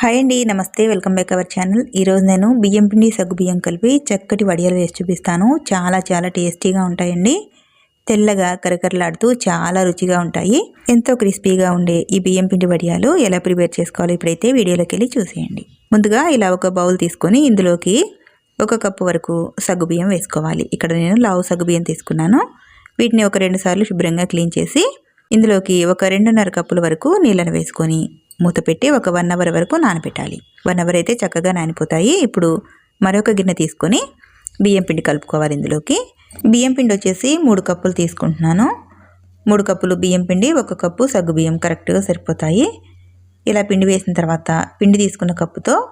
Hi అండి నమస్తే welcome back our channel. ఈరోజు నేను బియ్యం పిండి సగ్గు బియ్యం కలిపి చక్కటి వడియాలు వేసి చూపిస్తాను. చాలా చాలా టేస్టీగా ఉంటాయండి. తెల్లగా కరకరలాడుతూ చాలా రుచిగా ఉంటాయి. ఎంతో క్రిస్పీగా ఉండే ఈ బియ్యం పిండి వడియాలు ఎలా ప్రిపేర్ చేసుకోవాలో ఇప్పుడైతే వీడియోలోకి వెళ్ళి చూసేయండి. ముందుగా ఇలా ఒక బౌల్ తీసుకొని ఇందులోకి ఒక కప్పు వరకు సగ్గు బియ్యం వేసుకోవాలి. ఇక్కడ నేను లావు సగ్గు బియ్యం తీసుకున్నాను. వీటిని ఒక రెండు సార్లు శుభ్రంగా క్లీన్ చేసి ఇందులోకి ఒక రెండున్నర కప్పుల వరకు నీళ్ళను వేసుకొని మూత పెట్టి ఒక వన్ అవర్ వరకు నానబెట్టాలి. వన్ అవర్ అయితే చక్కగా నానిపోతాయి. ఇప్పుడు మరొక గిన్నె తీసుకొని బియ్యం పిండి కలుపుకోవాలి ఇందులోకి. బియ్యం పిండి వచ్చేసి మూడు కప్పులు తీసుకుంటున్నాను. మూడు కప్పులు బియ్యం పిండి ఒక కప్పు సగ్గు బియ్యం కరెక్ట్గా సరిపోతాయి. ఇలా పిండి వేసిన తర్వాత పిండి తీసుకున్న కప్పుతో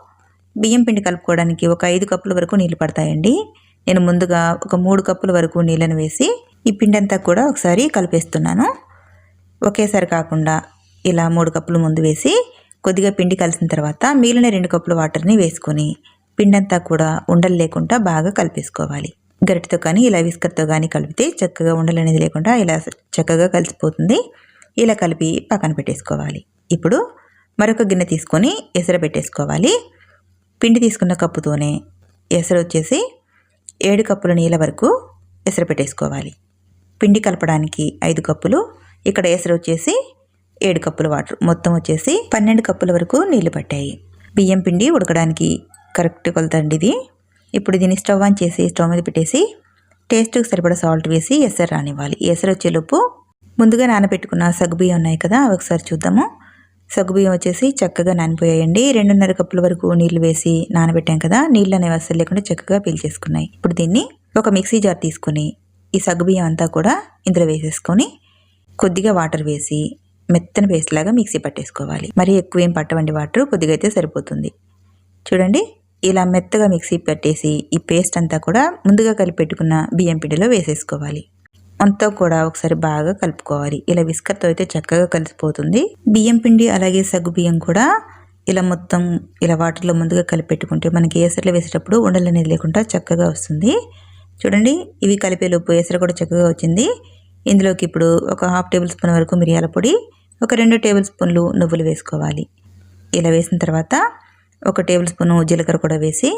బియ్యం పిండి కలుపుకోవడానికి ఒక ఐదు కప్పుల వరకు నీళ్ళు పడతాయండి. నేను ముందుగా ఒక మూడు కప్పుల వరకు నీళ్ళను వేసి ఈ పిండి అంతా కూడా ఒకసారి కలిపేస్తున్నాను. ఒకేసారి కాకుండా ఇలా మూడు కప్పులు ముందు వేసి కొద్దిగా పిండి కలిసిన తర్వాత మిగిలిన రెండు కప్పుల వాటర్ని వేసుకొని పిండంతా కూడా ఉండలు లేకుండా బాగా కలిపేసుకోవాలి. గరిటతో కానీ ఇలా విస్కర్తో కానీ కలిపితే చక్కగా ఉండలు అనేది లేకుండా ఇలా చక్కగా కలిసిపోతుంది. ఇలా కలిపి పక్కన పెట్టేసుకోవాలి. ఇప్పుడు మరొక గిన్నె తీసుకొని ఎసర పెట్టేసుకోవాలి. పిండి తీసుకున్న కప్పుతోనే ఎసరు వచ్చేసి ఏడు కప్పుల నీళ్ళ వరకు ఎసరు పెట్టేసుకోవాలి. పిండి కలపడానికి ఐదు కప్పులు. ఇక్కడ ఎసరు వచ్చేసి ఏడు కప్పుల వాటర్. మొత్తం వచ్చేసి పన్నెండు కప్పుల వరకు నీళ్ళు పట్టాయి. బియ్యం పిండి ఉడకడానికి కరెక్ట్ కొలతండి ఇది. ఇప్పుడు దీన్ని స్టవ్ ఆన్ చేసి స్టవ్ మీద పెట్టేసి టేస్ట్కి సరిపడా సాల్ట్ వేసి ఎసరు రానివ్వాలి. ఎసరు వచ్చేలోపు ముందుగా నానబెట్టుకున్న సగ్గుబియ్యం ఉన్నాయి కదా ఒకసారి చూద్దాము. సగ్గుబియ్యం వచ్చేసి చక్కగా నానిపోయాయండి. రెండున్నర కప్పుల వరకు నీళ్ళు వేసి నానబెట్టాం కదా నీళ్ళు అనేవి అసలు లేకుండా చక్కగా పీల్చేసుకున్నాయి ఇప్పుడు దీన్ని ఒక మిక్సీ జార్ తీసుకుని ఈ సగ్గుబియ్యం అంతా కూడా ఇందులో వేసేసుకొని కొద్దిగా వాటర్ వేసి మెత్తని పేస్ట్ లాగా మిక్సీ పట్టేసుకోవాలి. మరి ఎక్కువ ఏం పట్టవండి వాటర్ కొద్దిగా అయితే సరిపోతుంది. చూడండి ఇలా మెత్తగా మిక్సీ పట్టేసి ఈ పేస్ట్ అంతా కూడా ముందుగా కలిపెట్టుకున్న బియ్యం పిండిలో వేసేసుకోవాలి. అంతా కూడా ఒకసారి బాగా కలుపుకోవాలి. ఇలా విస్కర్తో అయితే చక్కగా కలిసిపోతుంది. బియ్యం పిండి అలాగే సగ్గు బియ్యం కూడా ఇలా మొత్తం ఇలా వాటర్లో ముందుగా కలిపెట్టుకుంటే మనకి ఏసరిలో వేసేటప్పుడు ఉండలు అనేది లేకుండా చక్కగా వస్తుంది. చూడండి ఇవి కలిపేలోపు ఏసర కూడా చక్కగా వచ్చింది. ఇందులోకి ఇప్పుడు ఒక హాఫ్ టేబుల్ స్పూన్ వరకు మిరియాల పొడి ఒక రెండు టేబుల్ స్పూన్లు నువ్వులు వేసుకోవాలి. ఇలా వేసిన తర్వాత ఒక టేబుల్ స్పూను జీలకర్ర కూడా వేసి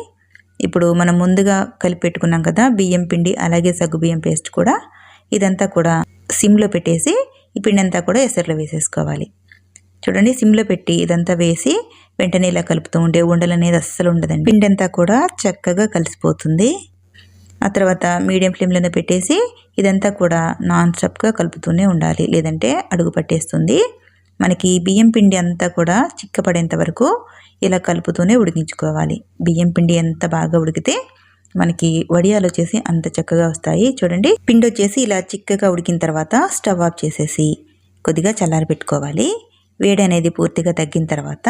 ఇప్పుడు మనం ముందుగా కలిపి పెట్టుకున్నాం కదా బియ్యం పిండి అలాగే సగ్గు బియ్యం పేస్ట్ కూడా ఇదంతా కూడా సిమ్లో పెట్టేసి ఈ పిండి అంతా కూడా ఎసర్లో వేసేసుకోవాలి. చూడండి సిమ్లో పెట్టి ఇదంతా వేసి వెంటనే ఇలా కలుపుతూ ఉండే ఉండలు అనేది అస్సలు ఉండదండి. పిండి అంతా కూడా చక్కగా కలిసిపోతుంది. ఆ తర్వాత మీడియం ఫ్లేమ్లోనే పెట్టేసి ఇదంతా కూడా నాన్ స్టప్గా కలుపుతూనే ఉండాలి. లేదంటే అడుగు పట్టేస్తుంది. మనకి బియ్యం పిండి అంతా కూడా చిక్కపడేంత వరకు ఇలా కలుపుతూనే ఉడికించుకోవాలి. బియ్యం పిండి ఎంత బాగా ఉడికితే మనకి వడియాలు వచ్చేసి అంత చక్కగా వస్తాయి. చూడండి. పిండి వచ్చేసి ఇలా చిక్కగా ఉడికిన తర్వాత స్టవ్ ఆఫ్ చేసేసి కొద్దిగా చల్లారి పెట్టుకోవాలి. వేడి అనేది పూర్తిగా తగ్గిన తర్వాత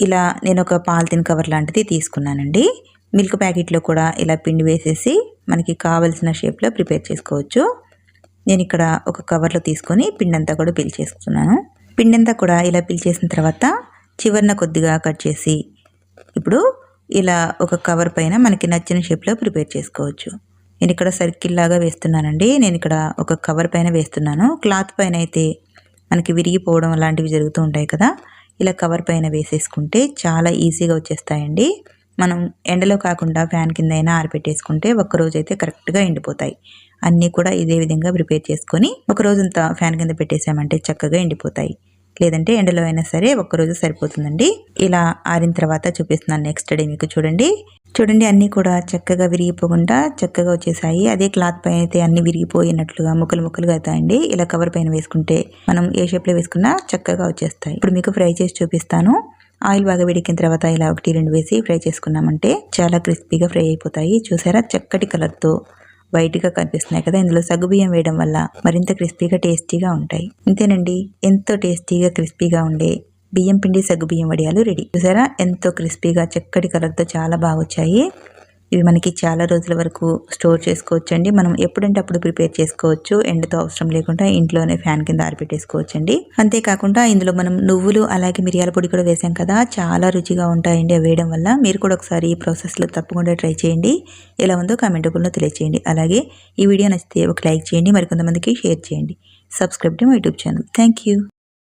ఇలా నేను ఒక పాలిథిన్ కవర్ లాంటిది తీసుకున్నానండి. మిల్క్ ప్యాకెట్లో కూడా ఇలా పిండి వేసేసి మనకి కావలసిన షేప్లో ప్రిపేర్ చేసుకోవచ్చు. నేను ఇక్కడ ఒక కవర్లో తీసుకొని పిండి అంతా కూడా పిల్ చేసుకున్నాను. పిండి అంతా కూడా ఇలా పిల్ చేసిన తర్వాత చివరిన కొద్దిగా కట్ చేసి ఇప్పుడు ఇలా ఒక కవర్ పైన మనకి నచ్చిన షేప్లో ప్రిపేర్ చేసుకోవచ్చు. నేను ఇక్కడ సర్కిల్ లాగా వేస్తున్నానండి. నేను ఇక్కడ ఒక కవర్ పైన వేస్తున్నాను. క్లాత్ పైన అయితే మనకి విరిగిపోవడం అలాంటివి జరుగుతూ ఉంటాయి కదా. ఇలా కవర్ పైన వేసేసుకుంటే చాలా ఈజీగా వచ్చేస్తాయండి. మనం ఎండలో కాకుండా ఫ్యాన్ కింద అయినా ఆరిపెట్టేసుకుంటే ఒక్కరోజు అయితే కరెక్ట్గా ఎండిపోతాయి. అన్నీ కూడా ఇదే విధంగా ప్రిపేర్ చేసుకొని ఒకరోజంతా ఫ్యాన్ కింద పెట్టేసామంటే చక్కగా ఎండిపోతాయి. లేదంటే ఎండలో అయినా సరే ఒక్కరోజు సరిపోతుందండి. ఇలా ఆరిన తర్వాత చూపిస్తున్నాను నెక్స్ట్ డే మీకు చూడండి. చూడండి అన్నీ కూడా చక్కగా విరిగిపోకుండా చక్కగా వచ్చేసాయి. అదే క్లాత్ పైన అయితే అన్ని విరిగిపోయినట్లుగా ముక్కలు ముక్కలుగా అవుతాయండి. ఇలా కవర్ పైన వేసుకుంటే మనం ఏ షేప్లో వేసుకున్నా చక్కగా వచ్చేస్తాయి. ఇప్పుడు మీకు ఫ్రై చేసి చూపిస్తాను. ఆయిల్ బాగా వేడికిన తర్వాత ఇలా ఒకటి రెండు వేసి ఫ్రై చేసుకున్నామంటే చాలా క్రిస్పీగా ఫ్రై అయిపోతాయి. చూసారా? చక్కటి కలర్తో వైట్గా కనిపిస్తున్నాయి కదా? ఇందులో సగ్గుబియ్యం వేయడం వల్ల మరింత క్రిస్పీగా టేస్టీగా ఉంటాయి. ఇంతేనండి. ఎంతో టేస్టీగా క్రిస్పీగా ఉండే బియ్యం పిండి సగ్గుబియ్యం వడియాలు రెడీ. చూసారా? ఎంతో క్రిస్పీగా చక్కటి కలర్తో చాలా బాగా వచ్చాయి ఇవి మనకి చాలా రోజుల వరకు స్టోర్ చేసుకోవచ్చు అండి మనం ఎప్పుడంటే అప్పుడు ప్రిపేర్ చేసుకోవచ్చు. ఎండతో అవసరం లేకుండా ఇంట్లోనే ఫ్యాన్ కింద ఆరిపెట్టేసుకోవచ్చు అండి అంతేకాకుండా ఇందులో మనం నువ్వులు అలాగే మిరియాల పొడి కూడా వేసాం కదా చాలా రుచిగా ఉంటాయండి అవి వేయడం వల్ల. మీరు కూడా ఒకసారి ఈ ప్రాసెస్లో తప్పకుండా ట్రై చేయండి. ఎలా ఉందో కామెంట్ రూపంలో తెలియచేయండి. అలాగే ఈ వీడియో నచ్చితే ఒక లైక్ చేయండి మరికొంతమందికి షేర్ చేయండి. Subscribe to my YouTube channel. Thank